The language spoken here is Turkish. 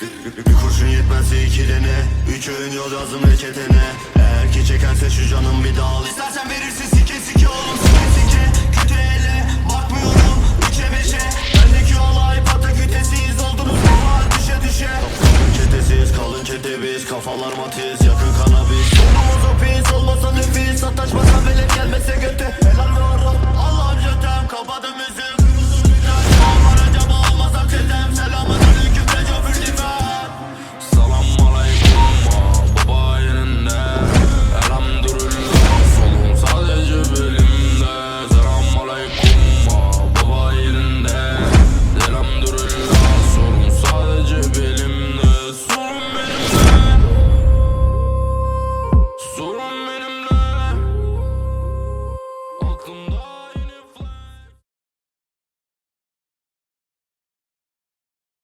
Bir kurşun yetmezse iki dene. Üç öğün yol yazdım reçetene Eğer ki çekerse şu canım bir dal. İstersen verirsin sike sike oğlum sike sike. Kötü ele bakmıyorum. Üçe beşe. Bendeki olay patakütesiyiz oldunuz var düşe düşe. Çetesiz kalın çete biz kafalar matiz